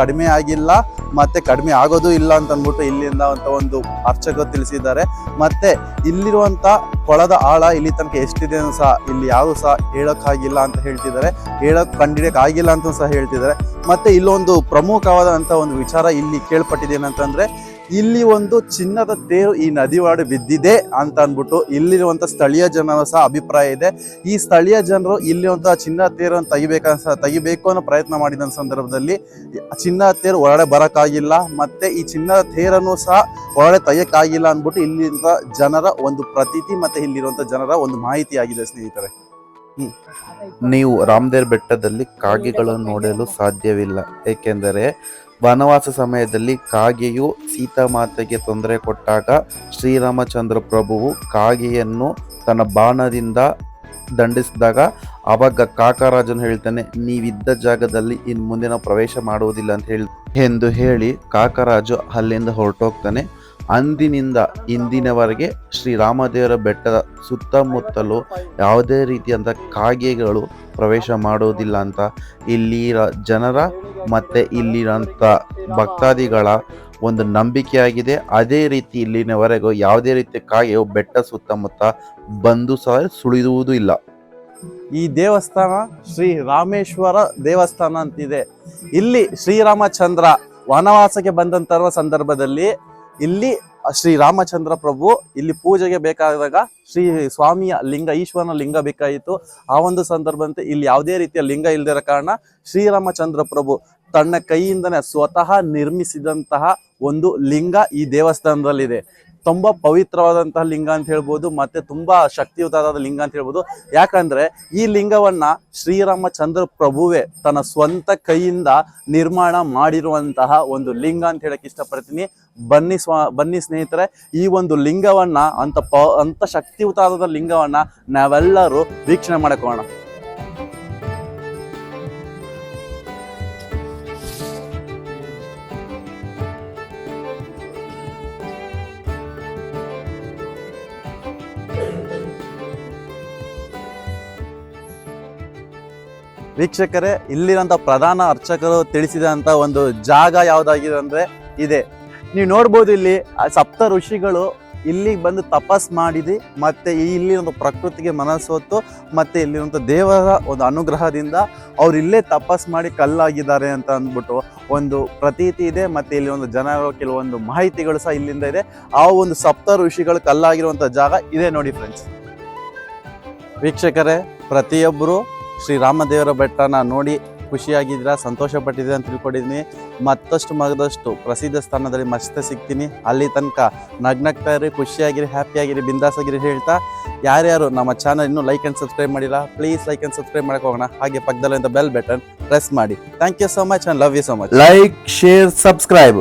ಕಡಿಮೆ ಆಗಿಲ್ಲ, ಮತ್ತೆ ಕಡಿಮೆ ಆಗೋದು ಇಲ್ಲ ಅಂತ ಅಂದ್ಬಿಟ್ಟು ಇಲ್ಲಿಂದ ಅಂತ ಒಂದು ಅರ್ಚಕರು ತಿಳಿಸಿದ್ದಾರೆ. ಮತ್ತೆ ಇಲ್ಲಿರುವಂತ ಕೊಳದ ಆಳ ಇಲ್ಲಿ ತನಕ ಎಷ್ಟಿದೆ ಅಂತ ಸಹ ಇಲ್ಲಿ ಯಾರು ಸಹ ಹೇಳೋಕ್ಕಾಗಿಲ್ಲ ಅಂತ ಹೇಳ್ತಿದ್ದಾರೆ. ಹೇಳಕ್ ಕಂಡಿಡಿಯೋಕ್ಕಾಗಿಲ್ಲ ಅಂತ ಸಹ ಹೇಳ್ತಿದ್ದಾರೆ. ಮತ್ತೆ ಇಲ್ಲೊಂದು ಪ್ರಮುಖವಾದಂತ ಒಂದು ವಿಚಾರ ಇಲ್ಲಿ ಕೇಳ್ಪಟ್ಟಿದೆ ಏನಂತಂದ್ರೆ ಇಲ್ಲಿ ಒಂದು ಚಿನ್ನದ ತೇರು ಈ ನದಿ ಒಳಗಡೆ ಬಿದ್ದಿದೆ ಅಂತ ಅಂದ್ಬಿಟ್ಟು ಇಲ್ಲಿರುವಂತ ಸ್ಥಳೀಯ ಜನರ ಸಹ ಅಭಿಪ್ರಾಯ ಇದೆ. ಈ ಸ್ಥಳೀಯ ಜನರು ಇಲ್ಲಿರುವಂಥ ಚಿನ್ನದ ತೇರನ್ನು ತೆಗಿಬೇಕಂತ ತೆಗಿಬೇಕು ಅನ್ನೋ ಪ್ರಯತ್ನ ಮಾಡಿದ ಸಂದರ್ಭದಲ್ಲಿ ಚಿನ್ನದ ತೇರು ಒಳಗಡೆ ಬರೋಕ್ಕಾಗಿಲ್ಲ. ಮತ್ತೆ ಈ ಚಿನ್ನದ ತೇರನ್ನು ಸಹ ಒಳಗಡೆ ತೆಗಿಯಕ್ಕಾಗಿಲ್ಲ ಅಂದ್ಬಿಟ್ಟು ಇಲ್ಲಿಂದ ಜನರ ಒಂದು ಪ್ರತೀತಿ ಮತ್ತೆ ಇಲ್ಲಿರುವಂತ ಜನರ ಒಂದು ಮಾಹಿತಿ ಆಗಿದೆ ಸ್ನೇಹಿತರೆ ನೀವು ರಾಮದೇರ್ ಬೆಟ್ಟದಲ್ಲಿ ಕಾಗೆಗಳನ್ನು ನೋಡಲು ಸಾಧ್ಯವಿಲ್ಲ. ಏಕೆಂದರೆ ವನವಾಸ ಸಮಯದಲ್ಲಿ ಕಾಗೆಯು ಸೀತಾಮಾತೆಗೆ ತೊಂದರೆ ಕೊಟ್ಟಾಗ ಶ್ರೀರಾಮಚಂದ್ರ ಪ್ರಭುವು ಕಾಗೆಯನ್ನು ತನ್ನ ಬಾಣದಿಂದ ದಂಡಿಸಿದಾಗ, ಅವಾಗ ಕಾಕರಾಜನು ಹೇಳ್ತಾನೆ, ನೀವಿದ್ದ ಜಾಗದಲ್ಲಿ ಇನ್ನು ಮುಂದೆ ಪ್ರವೇಶ ಮಾಡುವುದಿಲ್ಲ ಅಂತ ಹೇಳಿ ಎಂದು ಹೇಳಿ ಕಾಕರಾಜು ಅಲ್ಲಿಂದ ಹೊರಟೋಗ್ತಾನೆ. ಅಂದಿನಿಂದ ಇಂದಿನವರೆಗೆ ಶ್ರೀರಾಮದೇವರ ಬೆಟ್ಟದ ಸುತ್ತಮುತ್ತಲು ಯಾವುದೇ ರೀತಿಯಂತ ಕಾಗೆಗಳು ಪ್ರವೇಶ ಮಾಡೋದಿಲ್ಲ ಅಂತ. ಇಲ್ಲಿ ಜನರ ಮತ್ತು ಇಲ್ಲಿರೋಂಥ ಭಕ್ತಾದಿಗಳ ಒಂದು ನಂಬಿಕೆಯಾಗಿದೆ. ಅದೇ ರೀತಿ ಇಲ್ಲಿನವರೆಗೂ ಯಾವುದೇ ರೀತಿಯ ಕಾಗೆಯು ಬೆಟ್ಟ ಸುತ್ತಮುತ್ತ ಬಂದು ಸಹ ಸುಳಿಯುವುದೂ ಇಲ್ಲ. ಈ ದೇವಸ್ಥಾನ ಶ್ರೀ ರಾಮೇಶ್ವರ ದೇವಸ್ಥಾನ ಅಂತಿದೆ. ಇಲ್ಲಿ ಶ್ರೀರಾಮಚಂದ್ರ ವನವಾಸಕ್ಕೆ ಬಂದಂತಹ ಸಂದರ್ಭದಲ್ಲಿ ಇಲ್ಲಿ ಶ್ರೀ ರಾಮಚಂದ್ರ ಪ್ರಭು ಇಲ್ಲಿ ಪೂಜೆಗೆ ಬೇಕಾದಾಗ ಶ್ರೀ ಸ್ವಾಮಿಯ ಲಿಂಗ, ಈಶ್ವರನ ಲಿಂಗ ಬೇಕಾಯಿತು. ಆ ಒಂದು ಸಂದರ್ಭದಂತೆ ಇಲ್ಲಿ ಯಾವುದೇ ರೀತಿಯ ಲಿಂಗ ಇಲ್ಲದಿರೋ ಕಾರಣ ಶ್ರೀರಾಮಚಂದ್ರ ಪ್ರಭು ತನ್ನ ಕೈಯಿಂದನೇ ಸ್ವತಃ ನಿರ್ಮಿಸಿದಂತಹ ಒಂದು ಲಿಂಗ ಈ ದೇವಸ್ಥಾನದಲ್ಲಿದೆ. ತುಂಬಾ ಪವಿತ್ರವಾದಂತಹ ಲಿಂಗ ಅಂತ ಹೇಳ್ಬೋದು, ಮತ್ತೆ ತುಂಬಾ ಶಕ್ತಿಯುತವಾದ ಲಿಂಗ ಅಂತ ಹೇಳ್ಬೋದು. ಯಾಕಂದ್ರೆ ಈ ಲಿಂಗವನ್ನ ಶ್ರೀರಾಮಚಂದ್ರ ಪ್ರಭುವೇ ತನ್ನ ಸ್ವಂತ ಕೈಯಿಂದ ನಿರ್ಮಾಣ ಮಾಡಿರುವಂತಹ ಒಂದು ಲಿಂಗ ಅಂತ ಹೇಳಕ್ ಇಷ್ಟಪಡ್ತೀನಿ. ಬನ್ನಿ ಸ್ವ, ಬನ್ನಿ ಸ್ನೇಹಿತರೆ, ಈ ಒಂದು ಲಿಂಗವನ್ನ ಅಂತ ಪ ಅಂತ ಶಕ್ತಿಯುತವಾದ ಲಿಂಗವನ್ನ ನಾವೆಲ್ಲರೂ ವೀಕ್ಷಣೆ ಮಾಡಕೋಣ ವೀಕ್ಷಕರೇ ಇಲ್ಲಿರೋಂಥ ಪ್ರಧಾನ ಅರ್ಚಕರು ತಿಳಿಸಿದಂಥ ಒಂದು ಜಾಗ ಯಾವುದಾಗಿದೆ ಅಂದರೆ ಇದೆ. ನೀವು ನೋಡ್ಬೋದು ಇಲ್ಲಿ ಸಪ್ತ ಋಷಿಗಳು ಇಲ್ಲಿಗೆ ಬಂದು ತಪಸ್ ಮಾಡಿದಿ, ಮತ್ತೆ ಇಲ್ಲಿ ಒಂದು ಪ್ರಕೃತಿಗೆ ಮನಸ್ಸೊತ್ತು ಮತ್ತೆ ಇಲ್ಲಿರುವಂಥ ದೇವರ ಒಂದು ಅನುಗ್ರಹದಿಂದ ಅವ್ರು ಇಲ್ಲೇ ತಪಸ್ ಮಾಡಿ ಕಲ್ಲಾಗಿದ್ದಾರೆ ಅಂತ ಅಂದ್ಬಿಟ್ಟು ಒಂದು ಪ್ರತೀತಿ ಇದೆ, ಮತ್ತೆ ಇಲ್ಲಿ ಒಂದು ಜನರ ಕೆಲವೊಂದು ಮಾಹಿತಿಗಳು ಸಹ ಇಲ್ಲಿಂದ ಇದೆ. ಆ ಒಂದು ಸಪ್ತ ಋಷಿಗಳು ಕಲ್ಲಾಗಿರುವಂಥ ಜಾಗ ಇದೆ ನೋಡಿ ಫ್ರೆಂಡ್ಸ್ ವೀಕ್ಷಕರೇ ಪ್ರತಿಯೊಬ್ಬರು ಶ್ರೀರಾಮದೇವರ ಬೆಟ್ಟನ ನೋಡಿ ಖುಷಿಯಾಗಿದ್ದೀರಾ? ಸಂತೋಷ ಪಟ್ಟಿದ್ದೀರಾ ಅಂತ ತಿಳ್ಕೊಂಡಿದ್ದೀನಿ. ಮತ್ತಷ್ಟು ಮಗದಷ್ಟು ಪ್ರಸಿದ್ಧ ಸ್ಥಾನದಲ್ಲಿ ಮತ್ತೆ ಸಿಗ್ತೀನಿ. ಅಲ್ಲಿ ತನಕ ನಗ್ನಗ್ತಾ ಇರಿ, ಖುಷಿಯಾಗಿರಿ, ಹ್ಯಾಪಿಯಾಗಿರಿ, ಬಿಂದಾಸಾಗಿರಿ ಹೇಳ್ತಾ. ಯಾರ್ಯಾರು ನಮ್ಮ ಚಾನಲ್ ಇನ್ನೂ ಲೈಕ್ ಆ್ಯಂಡ್ ಸಬ್ಸ್ಕ್ರೈಬ್ ಮಾಡಿಲ್ಲ ಪ್ಲೀಸ್ ಲೈಕ್ ಆ್ಯಂಡ್ ಸಬ್ಸ್ಕ್ರೈಬ್ ಮಾಡಕ್ಕೆ ಹೋಗೋಣ. ಹಾಗೆ ಪಕ್ಕದಲ್ಲಿಂದ ಬೆಲ್ ಬಟನ್ ಪ್ರೆಸ್ ಮಾಡಿ. Thank you so much and love you so much like share subscribe